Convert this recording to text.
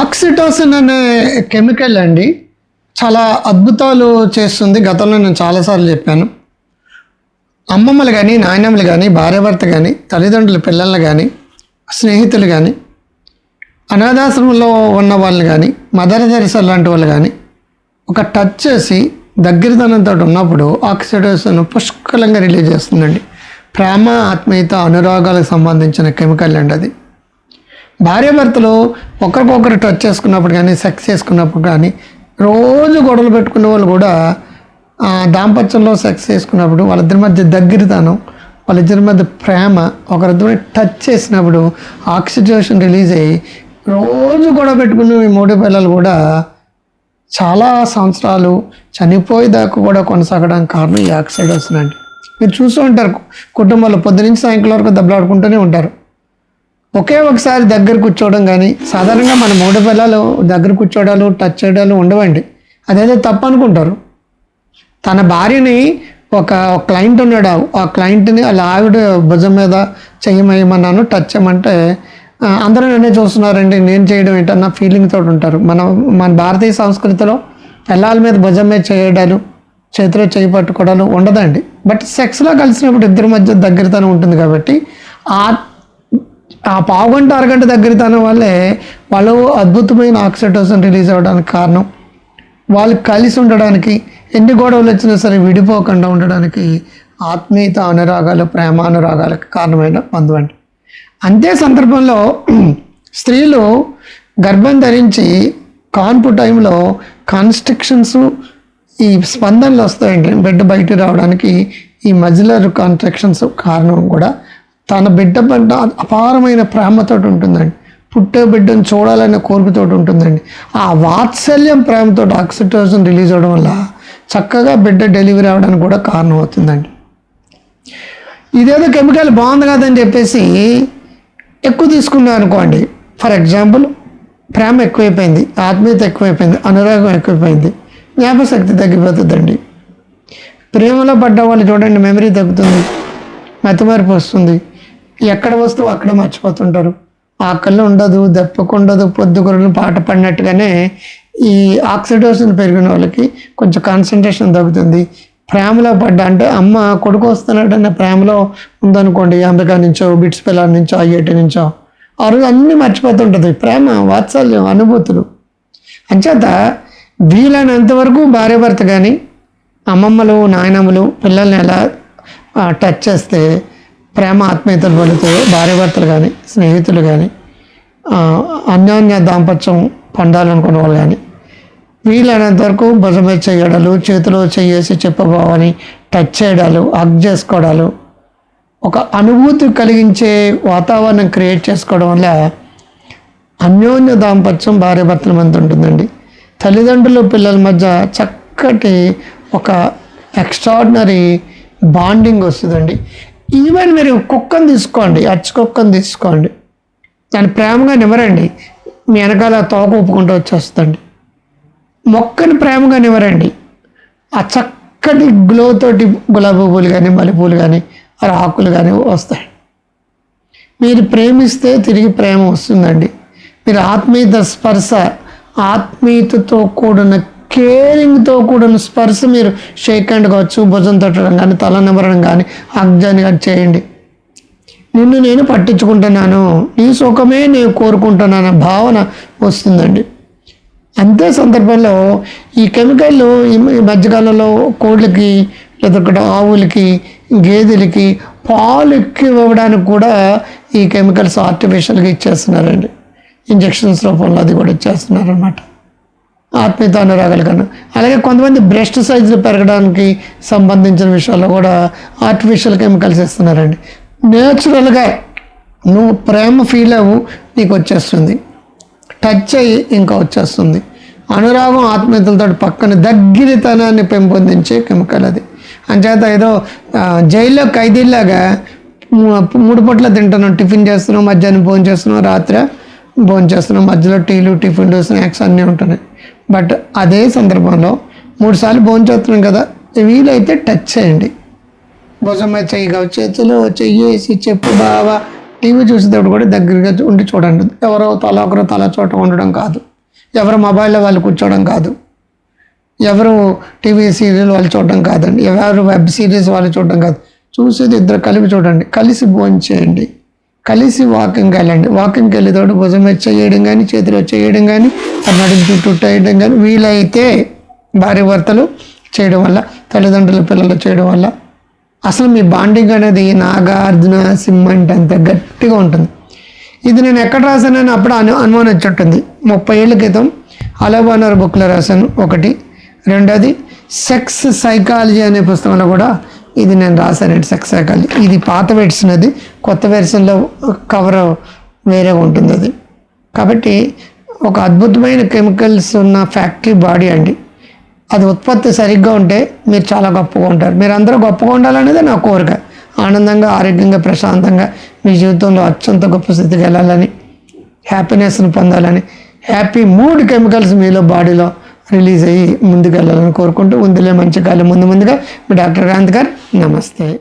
Oxytocin అనే chemical అండి. చాలా అద్భుతాలు చేస్తుంది. గతంలో నేను చాలాసార్లు చెప్పాను. అమ్మమ్మలు కానీ నాయనమ్మలు కానీ భార్యాభర్త కానీ తల్లిదండ్రులు పిల్లలు కానీ స్నేహితులు కానీ అనాథాశ్రమంలో ఉన్న వాళ్ళు కానీ మదర్ తెరిసా లాంటి వాళ్ళు కానీ ఒక టచ్ చేసి దగ్గరతనంతో ఉన్నప్పుడు ఆక్సిడోసిన్ పుష్కలంగా రిలీజ్ చేస్తుందండి. ప్రేమ ఆత్మీయత అనురాగాలకు సంబంధించిన కెమికల్ అండి అది. భార్యాభర్తలు ఒకరికొకరు టచ్ చేసుకున్నప్పుడు కానీ సెక్స్ చేసుకున్నప్పుడు కానీ రోజు గొడవలు పెట్టుకునే వాళ్ళు కూడా దాంపత్యంలో సెక్స్ చేసుకున్నప్పుడు వాళ్ళిద్దరి మధ్య దగ్గరతనం వాళ్ళిద్దరి మధ్య ప్రేమ ఒకరిద్దరిని టచ్ చేసినప్పుడు ఆక్సిజనేషన్ రిలీజ్ అయ్యి రోజు గొడవ పెట్టుకున్న ఈ మూడు పిల్లలు కూడా చాలా సంవత్సరాలు చనిపోయేదాకా కూడా కొనసాగడానికి కారణం ఈ ఆక్సైడ్ అండి మీరు చూస్తూ ఉంటారు కుటుంబాలు పొద్దు నుంచి సాయంకాలం వరకు దెబ్బలాడుకుంటూనే ఉంటారు. ఒకే ఒకసారి దగ్గర కూర్చోవడం కానీ సాధారణంగా మన మూడు పిల్లలు దగ్గర కూర్చోవడాలు టచ్ చేయడాలు ఉండవండి. అదేదో తప్పు అనుకుంటారు. తన భార్యని ఒక క్లయింట్ ఉన్నాడు. ఆ క్లయింట్ని అలా ఆవిడ భుజం మీద చెయ్యమయ్యమన్నాను టచ్ చేయమంటే అందరూ నన్నే చూస్తున్నారండి నేను చేయడం ఏంటన్న ఫీలింగ్ తోటి ఉంటారు. మన మన భారతీయ సంస్కృతిలో పిల్లల మీద భుజం మీద చేయడాలు చేతిలో చేయి పట్టుకోవడాలు ఉండదండి. బట్ సెక్స్లో కలిసినప్పుడు ఇద్దరి మధ్య దగ్గరతనం ఉంటుంది కాబట్టి ఆ ఆ పావుగంట అరగంట దగ్గరతనం వల్లే వాళ్ళు అద్భుతమైన ఆక్సిటోసన్ రిలీజ్ అవ్వడానికి కారణం. వాళ్ళు కలిసి ఉండడానికి ఎన్ని గొడవలు వచ్చినా సరే విడిపోకుండా ఉండడానికి ఆత్మీయత అనురాగాలు ప్రేమానురాగాలకు కారణమైన బంధువు అండి అంతే సందర్భంలో స్త్రీలు గర్భం ధరించి కాన్పు టైంలో కాన్స్ట్రిక్షన్స్ ఈ స్పందనలు వస్తాయండి. బిడ్డ బయట రావడానికి ఈ మజిలర్ కాన్స్ట్రక్షన్స్ కారణం కూడా తన బిడ్డ పడ్డ అపారమైన ప్రేమతో ఉంటుందండి. పుట్టే బిడ్డను చూడాలనే కోరికతో ఉంటుందండి. ఆ వాత్సల్యం ప్రేమతో ఆక్సిటోజన్ రిలీజ్ అవ్వడం వల్ల చక్కగా బిడ్డ డెలివరీ అవ్వడానికి కూడా కారణం అవుతుందండి. ఇదేదో కెమికల్ బాగుంది కదని చెప్పేసి ఎక్కువ తీసుకున్నాం అనుకోండి. ఫర్ ఎగ్జాంపుల్ ప్రేమ ఎక్కువైపోయింది ఆత్మీయత ఎక్కువైపోయింది అనురాగం ఎక్కువైపోయింది జ్ఞాపశక్తి తగ్గిపోతుందండి. ప్రేమలో పడ్డ వాళ్ళు చూడండి మెమరీ తగ్గుతుంది మతిమరుపు వస్తుంది. ఎక్కడ వస్తువు అక్కడ మర్చిపోతుంటారు. ఆకలి ఉండదు దెప్పకు ఉండదు పొద్దుగురులు పాట పడినట్టుగానే ఈ ఆక్సిడోషన్ పెరిగిన వాళ్ళకి కొంచెం కాన్సన్ట్రేషన్ తగ్గుతుంది. ప్రేమలో పడ్డ అంటే అమ్మ కొడుకు వస్తున్నాడన్న ప్రేమలో ఉందనుకోండి అమెరికా నుంచో బిట్స్ పిల్లల నుంచో ఐఐటి నుంచో ఆ రోజు అన్నీ మర్చిపోతుంటుంది. ప్రేమ వాత్సల్యం అనుభూతులు. అంచేత వీలైనంత వరకు భార్యాభర్త కానీ అమ్మమ్మలు నాయనమ్మలు పిల్లల్ని ఎలా టచ్ చేస్తే ప్రేమ ఆత్మీయతలు పలుతాయో భార్యాభర్తలు కానీ స్నేహితులు కానీ అన్యోన్య దాంపత్యం పొందాలనుకున్న వాళ్ళు కానీ వీలైనంత వరకు భుజం మీద చేయడాలు చేతిలో చేసి చెప్పబోవని టచ్ చేయడాలు హగ్ చేసుకోవడాలు ఒక అనుభూతి కలిగించే వాతావరణం క్రియేట్ చేసుకోవడం వల్ల అన్యోన్య దాంపత్యం భార్యాభర్తల మధ్య ఉంటుందండి. తల్లిదండ్రులు పిల్లల మధ్య చక్కటి ఒక ఎక్స్ట్రాడినరీ బాండింగ్ వస్తుందండి. ఈవెన్ మీరు కుక్కను తీసుకోండి అచ్చి కుక్కను తీసుకోండి. దాన్ని ప్రేమగా నివ్వరండి మీ వెనకాల తోక ఊపుకుంటూ వచ్చేస్తుంది మొక్కని ప్రేమగా నివ్వరండి ఆ చక్కటి గ్లో తోటి గులాబీ పూలు కానీ మల్లెపూలు కానీ ఆకులు కానీ వస్తాయి. మీరు ప్రేమిస్తే తిరిగి ప్రేమ వస్తుందండి. మీరు ఆత్మీయత స్పర్శ ఆత్మీయతతో కూడిన కేరింగ్తో కూడిన స్పర్శ మీరు షేక్ హ్యాండ్ కావచ్చు భుజం తట్టడం కానీ తల నిమరడం కానీ అగ్జాని కానీ చేయండి. నిన్ను నేను పట్టించుకుంటున్నాను నీ సుఖమే నేను కోరుకుంటున్నాను అనే భావన వస్తుందండి. అంతే సందర్భంలో ఈ కెమికల్ ఈ మధ్యకాలంలో కోళ్ళకి లేదా ఆవులకి గేదెలకి పాలు ఎక్కువ ఇవ్వడానికి కూడా ఈ కెమికల్స్ ఆర్టిఫిషియల్గా ఇచ్చేస్తున్నారండి. ఇంజెక్షన్స్ రూపంలో అది కూడా ఇచ్చేస్తున్నారనమాట ఆత్మీయత అనురాగాల కన్నా. అలాగే కొంతమంది బ్రెస్ట్ సైజులు పెరగడానికి సంబంధించిన విషయాల్లో కూడా ఆర్టిఫిషియల్ కెమికల్స్ ఇస్తున్నారండి నేచురల్గా నువ్వు ప్రేమ ఫీల్ అవ్వు నీకు వచ్చేస్తుంది. టచ్ అయ్యి ఇంకా వచ్చేస్తుంది. అనురాగం ఆత్మీయతలతో పక్కన దగ్గరితనాన్ని పెంపొందించే కెమికల్ అది. అంచేత ఏదో జైల్లో ఖైదీలాగా మూడు పొట్ల తింటున్నాం టిఫిన్ చేస్తున్నాం మధ్యాహ్నం భోజనం చేస్తున్నాం రాత్రి భోజనం చేస్తున్నాం మధ్యలో టీలు టిఫిన్లు స్నాక్స్ అన్నీ ఉంటున్నాయి. బట్ అదే సందర్భంలో మూడు సార్లు భోజనం చేస్తున్నాం కదా వీలైతే టచ్ చేయండి. భుజం మీద చెయ్యి చేతిలో చెయ్యి వేసి చెప్పు బావా. టీవీ చూసేటప్పుడు కూడా దగ్గరగా ఉండి చూడండి. ఎవరో తల ఒకరు తల చోట ఉండడం కాదు. ఎవరు మొబైల్లో వాళ్ళు కూర్చోవడం కాదు. ఎవరు టీవీ సీరియల్ వాళ్ళు చూడడం కాదండి. ఎవరు వెబ్ సిరీస్ వాళ్ళు చూడడం కాదు. చూసేది ఇద్దరు కలిపి చూడండి. కలిసి భోజనం చేయండి. కలిసి వాకింగ్కి వెళ్ళండి. వాకింగ్కి వెళ్ళేటప్పుడు భుజం మీద చేయడం కానీ చేతిలో చేయడం కానీ నడుము చుట్టూ వేయడం కానీ వీలైతే భార్య భర్తలు చేయడం వల్ల తల్లిదండ్రుల పిల్లలు చేయడం వల్ల అసలు మీ బాండింగ్ అనేది నాగార్జున సిమ్మెంట్ అంత గట్టిగా ఉంటుంది. ఇది నేను ఎక్కడ రాశానని అప్పుడు అను అనుమానం వచ్చి ముప్పై ఏళ్ళ క్రితం అలబానర్ బుక్లో రాశాను. ఒకటి. రెండోది సెక్స్ సైకాలజీ అనే పుస్తకంలో కూడా ఇది నేను రాశానండి సెక్స్ సైకాలజీ ఇది పాత వెర్షన్ అది. కొత్త వెర్షన్లో కవర్ వేరే ఉంటుంది అది. కాబట్టి ఒక అద్భుతమైన కెమికల్స్ ఉన్న ఫ్యాక్టరీ బాడీ అండి. అది ఉత్పత్తి సరిగ్గా ఉంటే మీరు చాలా గొప్పగా ఉంటారు. మీరు అందరూ గొప్పగా ఉండాలనేది నా కోరిక. ఆనందంగా ఆరోగ్యంగా ప్రశాంతంగా మీ జీవితంలో అత్యంత గొప్ప స్థితికి వెళ్ళాలని హ్యాపీనెస్ని పొందాలని హ్యాపీ మూడ్ కెమికల్స్ మీలో బాడీలో రిలీజ్ అయ్యి ముందుకు వెళ్ళాలని కోరుకుంటూ ఉందిలే మంచి కాలం. ముందు ముందుగా మీ డాక్టర్ కాంత్ గారు నమస్తే.